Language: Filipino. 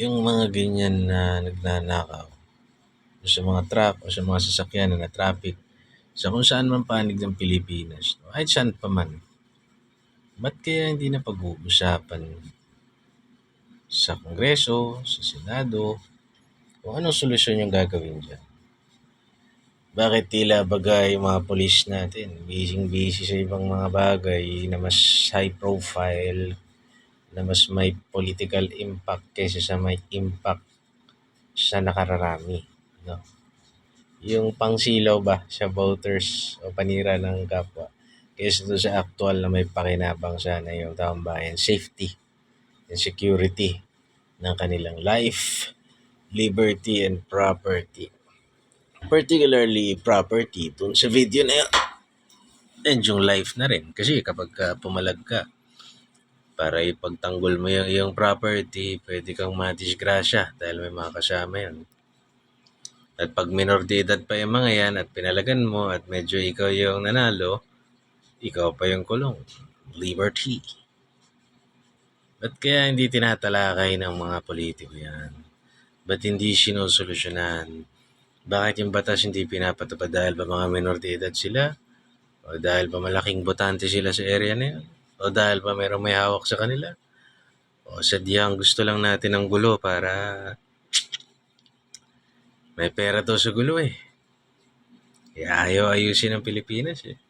yung mga ganyan na nagnanakaw o sa mga truck o sa mga sasakyan na traffic sa kung saan man panig ng Pilipinas, no? kahit saan pa man, ba't kaya hindi na pag-uusapan sa Kongreso, sa Senado, kung anong solusyon yung gagawin dyan? Bakit tila bagay yung mga polis natin, busy-busy sa ibang mga bagay na mas high profile, na mas may political impact kaysa sa may impact sa nakararami. No? Yung pangsilaw ba sa voters o panira ng kapwa kaysa doon sa actual na may pakinabang sana yung taong bayan, safety and security ng kanilang life, liberty, and property. Particularly property dun sa video na yun. And yung life na rin. Kasi kapag ka pumalag ka, para ipagtanggol mo yung, yung property, pwede kang madisgrasya dahil may mga kasama yun. At pag minor de edad pa yung mga yan at pinalagan mo at medyo ikaw yung nanalo, ikaw pa yung kulong. Liberty. Ba't kaya hindi tinatalakay ng mga politiko yan? Ba't hindi sinusolusyonan? Bakit yung batas hindi pinapatupad dahil ba mga minor de edad sila? O dahil ba malaking botante sila sa area na yun? O dahil ba mayroong may hawak sa kanila? O sadyang gusto lang natin ng gulo para may pera to sa gulo eh. Kaya ayaw ayusin ng Pilipinas eh.